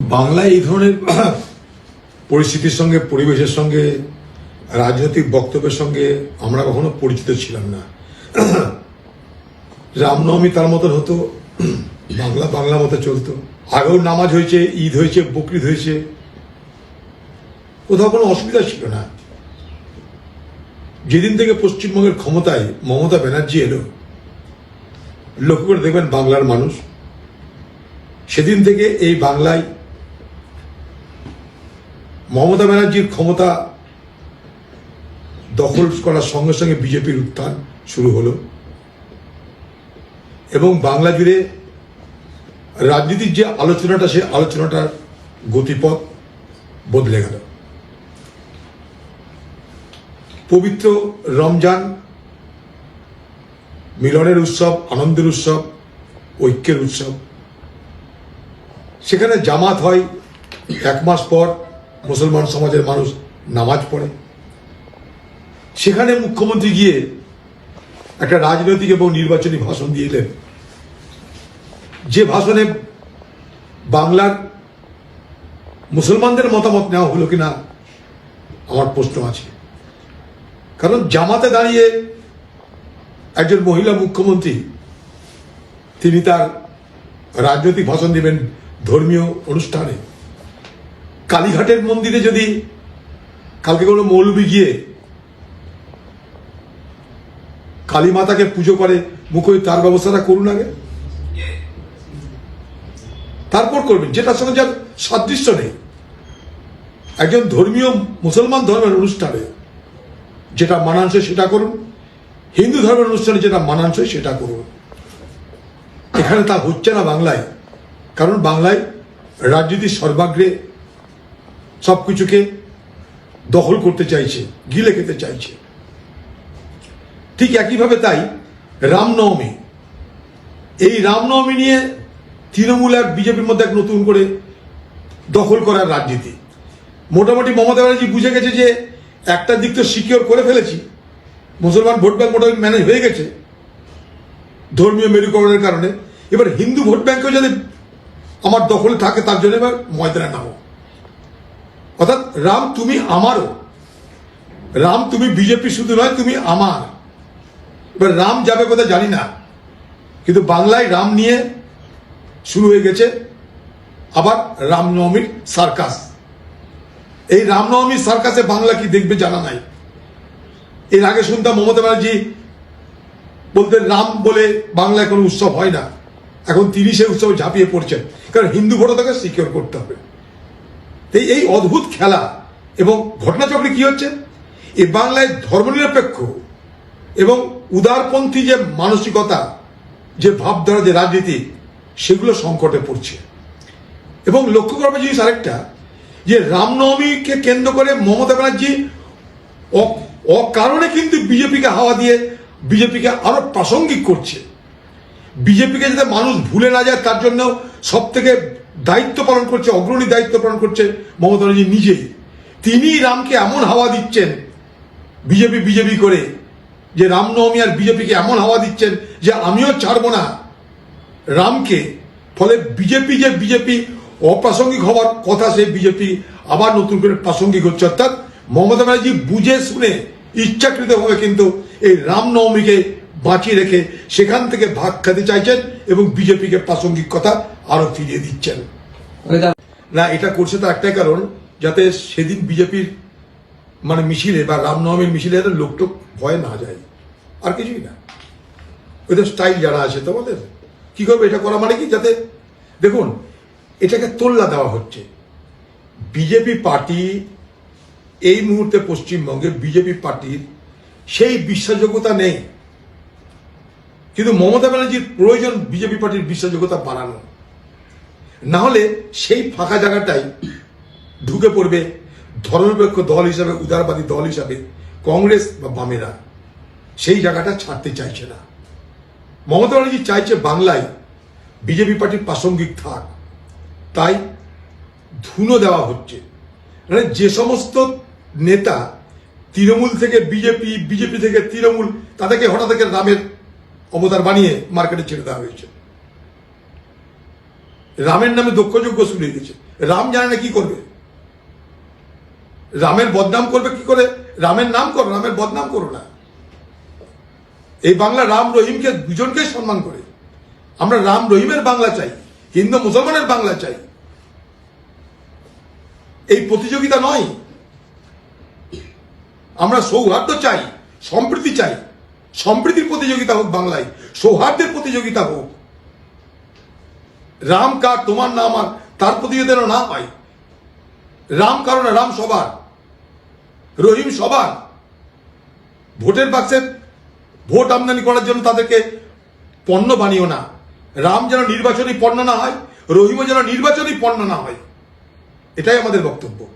বাংলায় এই ধরনের পরিস্থিতির সঙ্গে, পরিবেশের সঙ্গে, রাজনৈতিক বক্তব্যের সঙ্গে আমরা কখনো পরিচিত ছিলাম না। রামনবমী তার মতন হতো, বাংলা বাংলা মতো চলতো। আগেও নামাজ হয়েছে, ঈদ হয়েছে, বকরিদ হয়েছে। কোথাও কোনো অসুবিধা ছিল না। যেদিন থেকে পশ্চিমবঙ্গের ক্ষমতায় মমতা ব্যানার্জি এলো, লক্ষ্য করে দেখবেন বাংলার মানুষ। সেদিন থেকে এই বাংলায় মমতা ব্যানার্জির ক্ষমতা দখল করার সঙ্গে সঙ্গে বিজেপির উত্থান শুরু হলো। এবং বাংলা জুড়ে রাজনীতির যে আলোচনাটা সে আলোচনাটার গতিপথ বদলে গেল। পবিত্র রমজান, মিলনের উৎসব, আনন্দের উৎসব, ঐক্যের উৎসব। সেখানে জামাত হয় এক মাস পর। মুসলমান সমাজের মানুষ নামাজ পড়ে। সেখানে মুখ্যমন্ত্রী গিয়ে একটা রাজনৈতিক এবং নির্বাচনী ভাষণ দিয়ে এলেন। যে ভাষণে বাংলার মুসলমানদের মতামত নেওয়া হলো কিনা, আমার প্রশ্ন আছে। কারণ জামাতে দাঁড়িয়ে একজন মহিলা মুখ্যমন্ত্রী, তিনি তার রাজনৈতিক ভাষণ দেবেন ধর্মীয় অনুষ্ঠানে। কালীঘাটের মন্দিরে যদি কালকে কোনো মৌলবি গিয়ে কালী মাতাকে পুজো করে মুখোই তার ব্যবস্থাটা করুন আগে। তারপর করবেন, যেটার সঙ্গে যার সাদৃশ্য নেই। একজন ধর্মীয় মুসলমান ধর্মের অনুষ্ঠানে যেটা মানানসই সেটা করুন। হিন্দু ধর্মের অনুষ্ঠানে যেটা মানানসই সেটা করুন। এখানে তা হচ্ছে না বাংলায়। কারণ বাংলায় রাজনীতির সর্বাগ্রে সব কিছুকে দখল করতে চাইছে, গিলে খেতে চাইছে। ঠিক একইভাবে তাই রামনবমী। এই রামনবমী নিয়ে তৃণমূল আর বিজেপির মধ্যে এক নতুন করে দখল করার রাজনীতি। মোটামুটি মমতা ব্যানার্জি বুঝে গেছে যে একটা দিক তো সিকিওর করে ফেলেছি, মুসলমান ভোট ব্যাংক মোটামুটি ম্যানেজ হয়ে গেছে ধর্মীয় মেরুকরণের কারণে। এবার হিন্দু ভোট ব্যাংকেও যদি আমার দখলে থাকে, তার জন্য এবার ময়দানে নামো। অর্থাৎ রাম তুমি আমারও। রাম তুমি বিজেপি শুধু নয়, তুমি আমার। এবার রাম যাবে কোথায় জানি না। কিন্তু বাংলায় রাম নিয়ে শুরু হয়ে গেছে আবার রামনবমীর সার্কাস। এই রামনবমীর সার্কাসে বাংলা কি দেখবে জানা নাই। এর আগে শুনতাম মমতা ব্যানার্জি বলতেন রাম বলে বাংলায় কোনো উৎসব হয় না। এখন সেই উৎসবে ঝাঁপিয়ে পড়ছেন কারণ হিন্দু ভোটও তাকে সিকিওর করতে হবে। এই এই অদ্ভুত খেলা এবং ঘটনাচক্রে কি হচ্ছে? এই বাংলায় ধর্মনিরপেক্ষ এবং উদারপন্থী যে মানসিকতা, যে ভাবধারা, যে রাজনীতি, সেগুলো সংকটে পড়ছে। এবং লক্ষ্য করবে জিনিস আরেকটা, যে রামনবমীকে কেন্দ্র করে মমতা ব্যানার্জি অকারণে কিন্তু বিজেপিকে হাওয়া দিয়ে বিজেপিকে আরও প্রাসঙ্গিক করছে। বিজেপিকে যাতে মানুষ ভুলে না যায়, তার জন্য সব থেকে দায়িত্ব পালন করছে, অগ্রণী দায়িত্ব পালন করছে মমতা ব্যানার্জি নিজেই। তিনি রামকে এমন হাওয়া দিচ্ছেন, বিজেপি বিজেপি করে, যে রামনবমী আর বিজেপিকে এমন হাওয়া দিচ্ছেন যে আমিও ছাড়বো না। রামকে, ফলে বিজেপি যে বিজেপি, অপ্রাসঙ্গিক হওয়ার কথা সেই বিজেপি আবার নতুন করে প্রাসঙ্গিক হচ্ছে। অর্থাৎ মমতা ব্যানার্জি বুঝে শুনে ইচ্ছাকৃতভাবে কিন্তু এই রামনবমীকে বাঁচিয়ে রেখে সেখান থেকে ভাগ খেতে চাইছেন এবং বিজেপিকে প্রাসঙ্গিক কথা আরও ফিরিয়ে দিচ্ছেন। না, এটা করছে তো একটাই কারণ, যাতে সেদিন বিজেপির মানে মিছিলে বা রামনবমীর মিছিলে যাতে লোকটোক ভয় না যায়। আর কিছুই না। ওদের স্টাইল যারা আছে তোমাদের, কি করবে, এটা করা মানে কি? যাতে, দেখুন, এটাকে তোল্লা দেওয়া হচ্ছে। বিজেপি পার্টি এই মুহূর্তে পশ্চিমবঙ্গে বিজেপি পার্টির সেই বিশ্বাসযোগ্যতা নেই। কিন্তু মমতা ব্যানার্জির প্রয়োজন বিজেপি পার্টির বিশ্বাসযোগ্যতা বাড়ানো। না হলে সেই ফাঁকা জায়গাটাই ঢুকে পড়বে ধর্মনিরপেক্ষ দল হিসাবে, উদারবাদী দল হিসাবে, কংগ্রেস বা বামেরা। সেই জায়গাটা ছাড়তে চাইছে না। মমতা ব্যানার্জি চাইছে বাংলায় বিজেপি পার্টির প্রাসঙ্গিক থাক। তাই ধুনো দেওয়া হচ্ছে। মানে যে সমস্ত নেতা তৃণমূল থেকে বিজেপি বিজেপি থেকে তৃণমূল, তাদেরকে হঠাৎ রামের অবতার বানিয়ে মার্কেটে ছেড়ে দেওয়া হয়েছে। রামের নামে দক্ষযজ্ঞ হয়ে গেছে রাম জানে না কি করবে। রামের বদনাম করবে কি করে? রামের নাম করো, রামের বদনাম করো না। এই বাংলা রাম রহিমকে দুজনকেই সম্মান করে। আমরা রাম রহিমের বাংলা চাই, হিন্দু মুসলমানের বাংলা চাই। এই প্রতিযোগিতা নয়। আমরা সৌহার্দ্য চাই, সম্প্রীতি চাই। সম্প্রীতির প্রতিযোগিতা হোক বাংলায়, সৌহার্দ্যের প্রতিযোগিতা হোক, রাম কার তোমার না আমার তার প্রতিযোগিতা না পাই। রাম কারণ রাম সবার, রহিম সবার। ভোটের বাক্সে ভোট আমদানি করার জন্য তাদেরকে পণ্য বানিও না। রাম যেন নির্বাচনী পণ্য না হয়, রহিমও যেন নির্বাচনী পণ্য না হয়। এটাই আমাদের বক্তব্য।